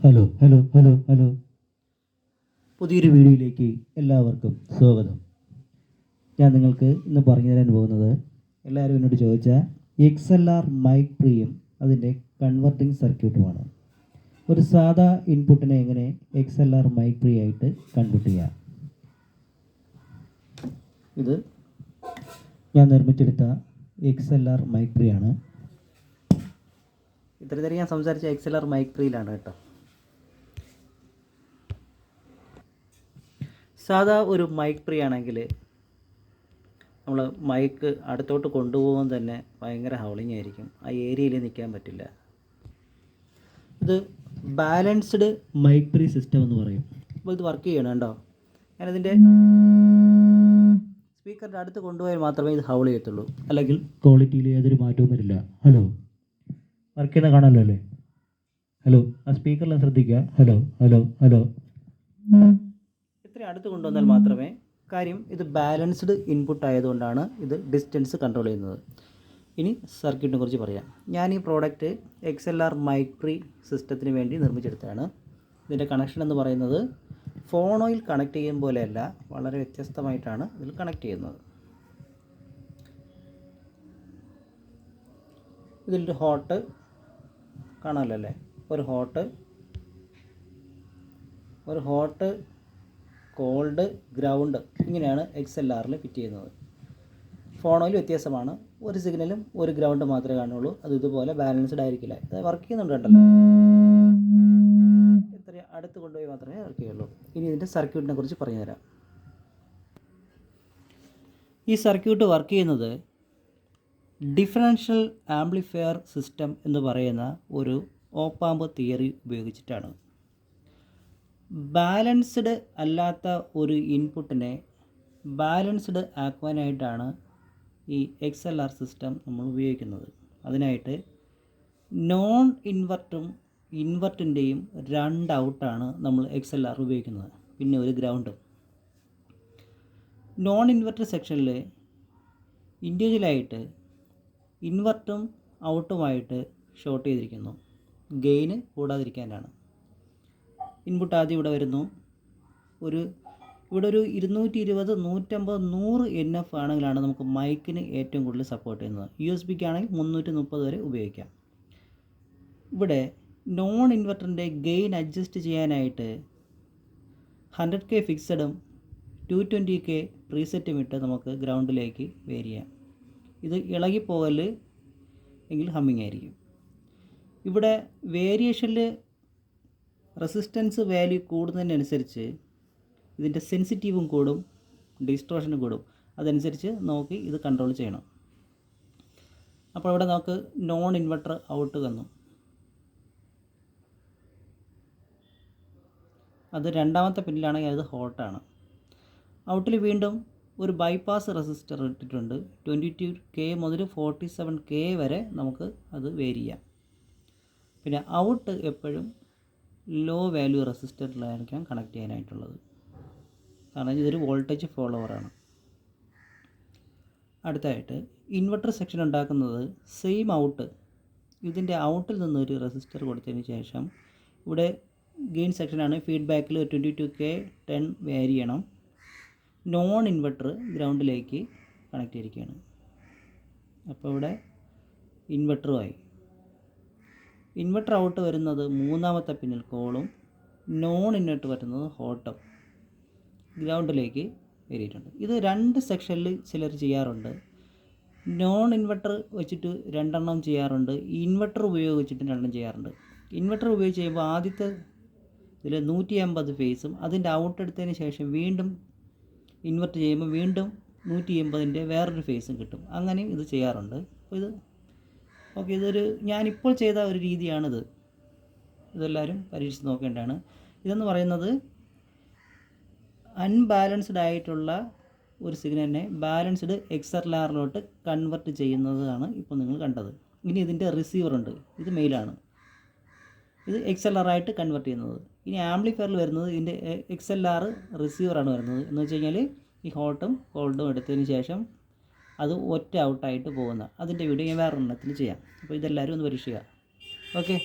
Hello hello hello hello പുതിയൊരു വീഡിയോയിലേക്ക് എല്ലാവർക്കും സ്വാഗതം. ഞാൻ നിങ്ങൾക്ക് ഇന്ന് പറഞ്ഞു തരാൻ പോകുന്നത് എല്ലാവരും എന്നോട് ചോദിച്ച എക്സ് എൽ ആർ മൈക്ക് പ്രീയും അതിന്റെ കൺവെർട്ടിംഗ് സർക്യൂട്ടുമാണ് ഒരു സാധാ ഇൻപുട്ടിനെ എങ്ങനെ X L R mic pre ആയിട്ട് കൺവെർട്ട് ചെയ്യാം? ഇത് ഞാൻ നിർമ്മിച്ചെടുത്ത X L R mic pre ആണ് ഇത്ര നേരം ഞാൻ സംസാരിച്ച എക്സ് എൽ ആർ മൈക്ക് പ്രീയിലാണ് കേട്ടോ. സാധാ ഒരു മൈക്ക് പ്രീ ആണെങ്കിൽ നമ്മൾ മൈക്ക് അടുത്തോട്ട് കൊണ്ടുപോകാൻ തന്നെ ഭയങ്കര ഹൗളിംഗ് ആയിരിക്കും. ആ ഏരിയയിൽ നിൽക്കാൻ പറ്റില്ല. ഇത് ബാലൻസ്ഡ് മൈക്ക് പ്രീ സിസ്റ്റം എന്ന് പറയും. അപ്പോൾ ഇത് വർക്ക് ചെയ്യണം കേട്ടോ. ഞാനതിന്റെ സ്പീക്കറിന്റെ അടുത്ത് കൊണ്ടുപോയാൽ മാത്രമേ ഇത് ഹൗൾ ചെയ്യത്തുള്ളൂ. അല്ലെങ്കിൽ ക്വാളിറ്റിയിൽ യാതൊരു മാറ്റവും വരില്ല. ഹലോ വർക്ക് ചെയ്യുന്ന കാണാമല്ലോ അല്ലേ? ഹലോ ആ സ്പീക്കറിൽ ശ്രദ്ധിക്കുക. ഹലോ ഹലോ ഹലോ ഇത്രയും അടുത്ത് കൊണ്ടുവന്നാൽ മാത്രമേ കാര്യം ഇത് ബാലൻസ്ഡ് ഇൻപുട്ട് ആയതുകൊണ്ടാണ് ഇത് ഡിസ്റ്റൻസ് കൺട്രോൾ ചെയ്യുന്നത്. ഇനി സർക്യൂട്ടിനെ കുറിച്ച് പറയാം. ഞാൻ ഈ പ്രോഡക്റ്റ് എക്സ് എൽ ആർ മൈക്രി സിസ്റ്റത്തിന് വേണ്ടി നിർമ്മിച്ചെടുത്തതാണ്. ഇതിന്റെ കണക്ഷൻ എന്ന് പറയുന്നത് ഫോണോയിൽ കണക്ട് ചെയ്യും പോലെയല്ല വളരെ വ്യത്യസ്തമായിട്ടാണ് ഇതിൽ കണക്ട് ചെയ്യുന്നത്. ഇതിലൊരു ഹോട്ട് കാണാമല്ലോ അല്ലേ? ഒരു ഹോട്ട് ഒരു ഹോട്ട് കോൾഡ് ഗ്രൗണ്ട് ഇങ്ങനെയാണ് എക്സ് എൽ ആറിൽ ഫിറ്റ് ചെയ്യുന്നത്. ഫോണോയിൽ വ്യത്യാസമാണ്. ഒരു സിഗ്നലും ഒരു ഗ്രൗണ്ട് മാത്രമേ കാണുള്ളൂ അത് ഇതുപോലെ ബാലൻസ്ഡ് ആയിരിക്കില്ല. അത് വർക്ക് ചെയ്യുന്നുണ്ട് കണ്ടല്ലോ. ഇത്ര അടുത്ത് കൊണ്ടുപോയി മാത്രമേ വർക്ക് ചെയ്യുള്ളൂ ഇനി ഇതിന്റെ സർക്യൂട്ടിനെ കുറിച്ച് പറഞ്ഞു തരാം ഈ സർക്യൂട്ട് വർക്ക് ചെയ്യുന്നത് ഡിഫറൻഷ്യൽ ആംപ്ലിഫയർ സിസ്റ്റം എന്ന് പറയുന്ന ഒരു ഓപ്പാമ്പ് തിയറി ഉപയോഗിച്ചിട്ടാണ്. ബാലൻസ്ഡ് അല്ലാത്ത ഒരു ഇൻപുട്ടിനെ ബാലൻസ്ഡ് ആക്കുവാനായിട്ടാണ് ഈ എക്സ് എൽ ആർ സിസ്റ്റം നമ്മൾ ഉപയോഗിക്കുന്നത്. അതിനായിട്ട് നോൺ ഇൻവെർട്ടും ഇൻവെർട്ടിന്റെയും രണ്ട് ഔട്ടാണ് നമ്മൾ എക്സ് എൽ ആർ ഉപയോഗിക്കുന്നത്. പിന്നെ ഒരു ഗ്രൗണ്ടും നോൺ ഇൻവെർട്ടർ സെക്ഷനിൽ ഇൻഡിവിജ്വലായിട്ട് ഇൻവെർട്ടും ഔട്ടുമായിട്ട് ഷോർട്ട് ചെയ്തിരിക്കുന്നു. ഗെയിന് കൂടാതിരിക്കാനാണ്. ഇൻപുട്ട് ആദ്യം ഇവിടെ വരുന്നു. ഒരു ഇവിടെ ഒരു ഇരുന്നൂറ്റി ഇരുപത് നൂറ്റമ്പത് നൂറ് എൻ എഫ് ആണെങ്കിലാണ് നമുക്ക് മൈക്കിന് ഏറ്റവും കൂടുതൽ സപ്പോർട്ട് ചെയ്യുന്നത്. യു എസ് ബിക്ക് ആണെങ്കിൽ മുന്നൂറ്റി മുപ്പത് വരെ ഉപയോഗിക്കാം. ഇവിടെ നോൺ ഇൻവെർട്ടറിന്റെ ഗെയിൻ അഡ്ജസ്റ്റ് ചെയ്യാനായിട്ട് ഹൺഡ്രഡ് കെ ഫിക്സഡും ടു ട്വന്റി കെ പ്രീസെറ്റും ഇട്ട് നമുക്ക് ഗ്രൗണ്ടിലേക്ക് വേരി ചെയ്യാം. ഇത് ഇളകിപ്പോകൽ എങ്കിൽ ഹമ്മിങ് ആയിരിക്കും. ഇവിടെ വേരിയേഷനിൽ റെസിസ്റ്റൻസ് വാല്യൂ കൂടുന്നതിനനുസരിച്ച് ഇതിന്റെ സെൻസിറ്റീവും കൂടും ഡിസ്ട്രോഷനും കൂടും. അതനുസരിച്ച് നോക്കി ഇത് കൺട്രോൾ ചെയ്യണം. അപ്പോൾ ഇവിടെ നമുക്ക് നോൺ ഇൻവെർട്ടർ ഔട്ട് തന്നു. അത് രണ്ടാമത്തെ പിന്നിലാണെങ്കിൽ അത് ഹോട്ടാണ് ഔട്ടിൽ വീണ്ടും ഒരു ബൈപ്പാസ് റെസിസ്റ്റർ ഇട്ടിട്ടുണ്ട്. ട്വന്റി ടു കെ മുതൽ ഫോർട്ടി സെവൻ കെ വരെ നമുക്ക് അത് വേരി ചെയ്യാം. പിന്നെ ഔട്ട് എപ്പോഴും ലോ വാല്യൂ റെസിസ്റ്ററിലായിരിക്കാം കണക്ട് ചെയ്യാനായിട്ടുള്ളത്. കാരണം ഇതൊരു വോൾട്ടേജ് ഫോളോവറാണ് അടുത്തായിട്ട് ഇൻവെർട്ടർ സെക്ഷൻ ഉണ്ടാക്കുന്നത് സെയിം ഔട്ട് ഇതിന്റെ ഔട്ടിൽ നിന്നൊരു റെസിസ്റ്റർ കൊടുത്തതിന് ശേഷം ഇവിടെ ഗെയിൻ സെക്ഷനാണ് ഫീഡ്ബാക്കിൽ twenty two K ten vary ചെയ്യണം. നോൺ ഇൻവെർട്ടർ ഗ്രൗണ്ടിലേക്ക് കണക്ട് ചെയ്തിരിക്കുകയാണ്. അപ്പോൾ ഇവിടെ ഇൻവെർട്ടറുമായി ഇൻവെർട്ടർ ഔട്ട് വരുന്നത് മൂന്നാമത്തെ പിന്നിൽ കോളും നോൺ ഇൻവെർട്ടർ വരുന്നത് ഹോട്ടും ഗ്രൗണ്ടിലേക്ക് കയറിയിട്ടുണ്ട് ഇത് രണ്ട് സെക്ഷനിൽ ചിലർ ചെയ്യാറുണ്ട്. നോൺ ഇൻവെർട്ടർ വെച്ചിട്ട് രണ്ടെണ്ണം ചെയ്യാറുണ്ട്. ഇൻവെർട്ടർ ഉപയോഗിച്ചിട്ട് രണ്ടെണ്ണം ചെയ്യാറുണ്ട്. ഇൻവെർട്ടർ ഉപയോഗിച്ച് ചെയ്യുമ്പോൾ ആദ്യത്തെ ഇതിൽ നൂറ്റി അമ്പത് ഫേസും അതിന്റെ ഔട്ട് എടുത്തതിന് ശേഷം വീണ്ടും ഇൻവെർട്ട് ചെയ്യുമ്പോൾ വീണ്ടും നൂറ്റി എൺപതിന്റെ വേറൊരു ഫേസും കിട്ടും. അങ്ങനെയും ഇത് ചെയ്യാറുണ്ട്. അപ്പോൾ ഇത് ഓക്കെ ഇതൊരു ഞാനിപ്പോൾ ചെയ്ത ഒരു രീതിയാണിത്. ഇതെല്ലാവരും പരീക്ഷിച്ച് നോക്കേണ്ടതാണ്. ഇതെന്ന് പറയുന്നത് അൺബാലൻസ്ഡ് ആയിട്ടുള്ള ഒരു സിഗ്നലിനെ ബാലൻസ്ഡ് എക്സർലാറിലോട്ട് കൺവെർട്ട് ചെയ്യുന്നതാണ് ഇപ്പോൾ നിങ്ങൾ കണ്ടത്. ഇനി ഇതിന്റെ റിസീവർ ഉണ്ട്. ഇത് മെയിലാണ് ഇത് എക്സ് ആയിട്ട് കൺവെർട്ട് ചെയ്യുന്നത്. ഇനി ആംപ്ലിഫയറിൽ വരുന്നത് ഇതിന്റെ എക്സ് എൽ റിസീവറാണ് വരുന്നത്. എന്ന് വെച്ച് കഴിഞ്ഞാൽ ഈ ഹോട്ടും കോൾഡും എടുത്തതിന് ശേഷം അത് ഒറ്റ ഔട്ടായിട്ട് പോകുന്ന. അതിന്റെ വീഡിയോ ഞാൻ വേറെ എണ്ണത്തിൽ ചെയ്യാം. അപ്പോൾ ഇതെല്ലാവരും ഒന്ന് പരീക്ഷിക്കുക. ഓക്കെ